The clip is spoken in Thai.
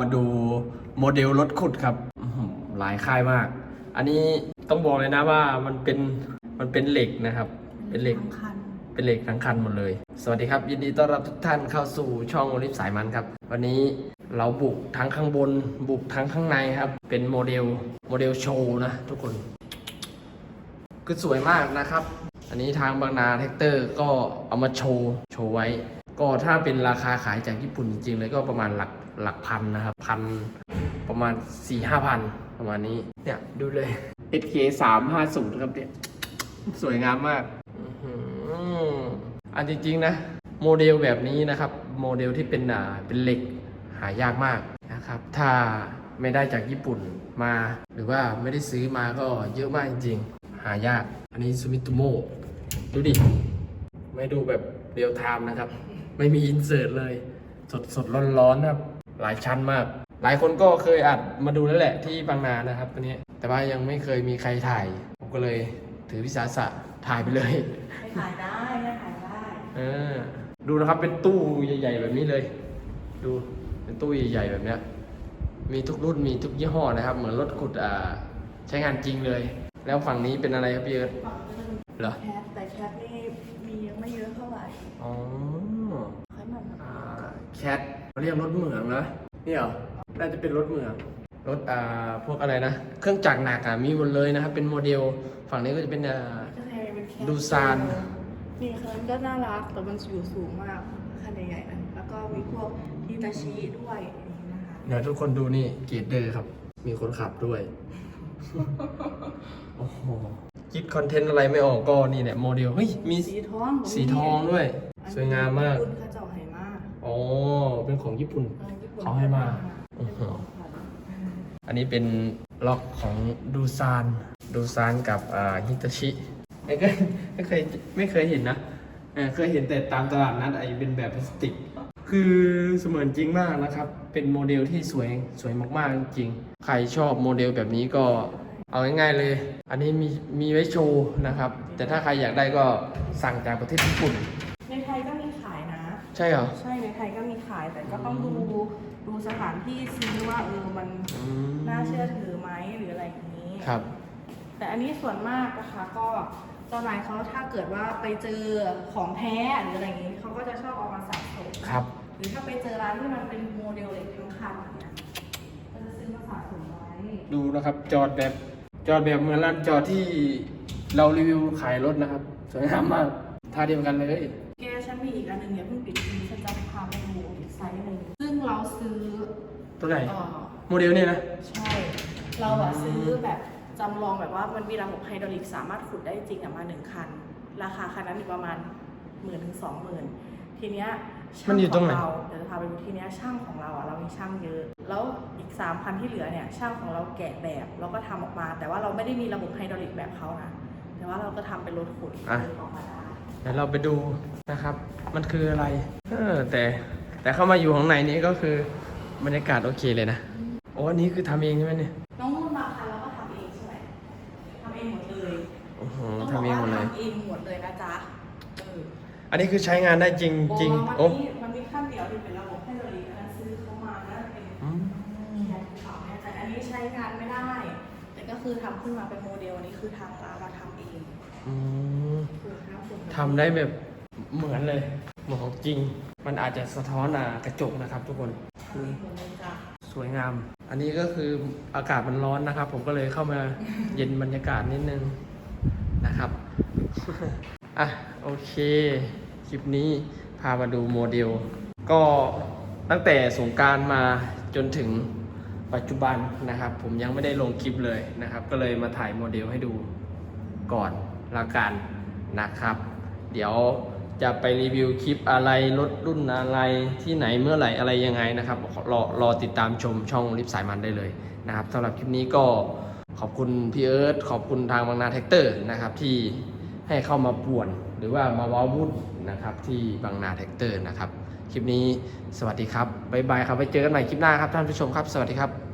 มาดูโมเดลรถขุดครับอื้อหือหลายค่ายมาก อันนี้ต้องบอกเลยนะว่ามันเป็นมันเป็นเหล็กนะครับ เป็นเหล็กทั้งคันเป็นเหล็กทั้งคันหมดเลย สวัสดีครับ ยินดีต้อนรับทุกท่านเข้าสู่ช่องโอลิฟสายมันครับ วันนี้เราบุกทั้งข้างบน บุกทั้งข้างในครับ เป็นโมเดลโมเดลโชว์นะทุกคน คือสวยมากนะครับ อันนี้ทางบางนาแท็กเตอร์ก็เอามาโชว์โชว์ไว้ ก็ถ้าเป็นราคาขายจากญี่ปุ่นจริงๆเลยก็ประมาณหลักหลักพันนะครับพันประมาณ4ี่ห้าพันประมาณนี้เนี่ยดูเลย SK 3 5 0ครับเนี่ยสวยงามมากอื้อหืออันจริงๆนะโมเดลแบบนี้นะครับ โมเดลที่เป็นอ่าเป็นเหล็กหายากมากนะครับ ถ้าไม่ได้จากญี่ปุ่นมา หรือว่าไม่ได้ซื้อมาก็เยอะมากจริงๆ หายาก อันนี้ซูมิโตโมดูดิ ไม่ดูแบบเรียลไทม์นะครับ ไม่มีอินเสิร์ตเลย สดสดร้อนร้อนๆนะครับ หลายชั้นมาก หลายคนก็เคยอัดมาดูแล้วแหละที่บางนานะครับตัวนี้ แต่ว่ายังไม่เคยมีใครถ่าย ผมก็เลยถือวิสาสะถ่ายไปเลยไม่ถ่ายได้ไม่ถ่ายได้เออดูนะครับเป็นตู้ใหญ่ ๆ แบบนี้เลย ดูเป็นตู้ใหญ่ๆแบบเนี้ยมีทุกรุ่นมีทุกยี่ห้อนะครับ เหมือนรถขุดอ่าใช้งานจริงเลย แล้วฝั่งนี้เป็นอะไรครับพี่เอิร์ธฝั่งนี้จะเป็นเหรอแคทแต่แคทนี่ มียังไม่เยอะเท่าไหร่อ๋อค่อยมันอ่าแคทเขาเรียกรถเหมืองนะนี่เหรอน่าจะเป็นรถเหมืองรถอ่าพวกอะไรนะ เครื่องจักรหนักอะมีหมดเลยนะครับ เป็นโมเดล ฝั่งนี้ก็จะเป็นอ่าก็เลยเป็นแคทดูซานนี่คันก็น่ารักแต่มันอยู่สูงมากคันใหญ่ๆอันแล้วก็มีพวกฮิตาชิด้วยอย่างนี้นะคะเดี๋ยวทุกคนดูนี่เกียร์เดอร์ครับ มีคนขับด้วยโอ้โห คิดคอนเทนต์อะไรไม่ออกก็นี่แหละโมเดลเฮ้ยมีสีทองสีทองด้วย สวยงามมาก คุณข้าเจ้าไหมากอ๋อ เป็นของญี่ปุ่น ออญี่ปุ่นเขาให้มาเป็นของขวัญอันนี้เป็นล็อกของดูซาน ดูซานกับอ่าฮิตาชิไม่เคยไม่เคยไม่เคยเห็นนะเออเคยเห็นแต่ตามตลาดนัดไอ้เป็นแบบพลาสติก คือเสมือนจริงมากนะครับ เป็นโมเดลที่สวยสวยมากๆจริงๆใครชอบโมเดลแบบนี้ก็ เอาง่ายๆเลย อันนี้มีมีไว้โชว์นะครับ แต่ถ้าใครอยากได้ก็สั่งจากประเทศญี่ปุ่น ในไทยก็มีขายนะ ใช่เหรอ ใช่ในไทยก็มีขายแต่ก็ต้องดูดูสถานที่ซื้อว่าเออมันอืมน่าเชื่อถือไหมหรืออะไรอย่างนี้ ครับ แต่อันนี้ส่วนมากนะคะก็เจ้านายเขาถ้าเกิดว่าไปเจอของแท้หรืออะไรอย่างนี้เขาก็จะชอบเอามาสะสมครับ หรือถ้าไปเจอร้านที่มันเป็นโมเดลเหล็กทั้งคันอย่างเงี้ยก็จะซื้อมาสะสมไว้ ดูนะครับจอดแบบ จอดแบบเหมือนร้านจอดที่เรารีวิวขายรถนะครับ สวยงามมากท่าเดียวกันเลย แกฉันมีอีกอันหนึ่งอย่าเพิ่งปิดทีฉันจะพาไปดูอีกไซส์หนึ่งซึ่งเราซื้อตัวไหน เอ่อโมเดลเนี่ยนะ ใช่ เราอะซื้อแบบจำลองแบบว่ามันมีระบบไฮดรอลิกสามารถขุดได้จริงอะมาหนึ่งคัน ราคาคันนั้นอยู่ประมาณหมื่นถึงสองหมื่นทีเนี้ย ช่างมันอยู่ตรงไหน ขเราเดี๋ยวจะพาไปดูทีเนี้ยช่างของเราอะเรามีช่างเยอะ แล้วอีกสามพันที่เหลือเนี่ยช่างของเราแกะแบบแล้วก็ทำออกมา แต่ว่าเราไม่ได้มีระบบไฮดรอลิกแบบเขานะแต่ว่าเราก็ทำเป็นรถขุดอะ ออกมาได้ เดี๋ยวเราไปดูนะครับ มันคืออะไร เออแต่แต่เข้ามาอยู่ข้างในนี้ก็คือบรรยากาศโอเคเลยนะโอ้อันนี้คือทำเองใช่ไหมเนี่ยน้องนุ่นมาคันเราก็ทำเองใช่ไหมทำเองหมดเลยโอ้โหต้องบทำอกเองว่าหมดเลย ทำเองหมดเลยนะจ๊ะเออ อันนี้คือใช้งานได้จริงจริงโอ้โอ้มันมีมันมีขั้นเดียวที่เป็นระบบให้เราลีอันนั้นซื้อเข้ามานะเป็นอืมแคทขาวเนี่ยแต่อันนี้ใช้งานไม่ได้ แต่ก็คือทำขึ้นมาเป็นโมเดลอันนี้คือทางร้านเราทำเองอืมคือทำส่วนทำได้แบบเหมือนเลยเหมือนของจริง มันอาจจะสะท้อนอ่ากระจกนะครับทุกคนทำเองหมดเลยจ้ะสวยงาม อันนี้ก็คืออากาศมันร้อนนะครับ ผมก็เลยเข้ามาเย็นบรรยากาศนิดนึงนะครับอะ โอเค คลิปนี้พามาดูโมเดล ก็ตั้งแต่สงการมาจนถึงปัจจุบันนะครับ ผมยังไม่ได้ลงคลิปเลยนะครับ ก็เลยมาถ่ายโมเดลให้ดูก่อนละกันนะครับ เดี๋ยวจะไปรีวิวคลิปอะไรรถรุ่นอะไรที่ไหนเมื่อไหร่อะไรยังไงนะครับรอรอติดตามชมช่องลิฟสายมันได้เลยนะครับสำหรับคลิปนี้ก็ขอบคุณพี่เอิร์ธขอบคุณทางบางนาแท็กเตอร์นะครับที่ให้เข้ามาป่วน หรือว่ามาว้าวุ่นนะครับที่บางนาแท็กเตอร์นะครับ คลิปนี้สวัสดีครับ บ๊ายบายครับไว้เจอกันใหม่คลิปหน้าครับท่านผู้ชมครับ สวัสดีครับ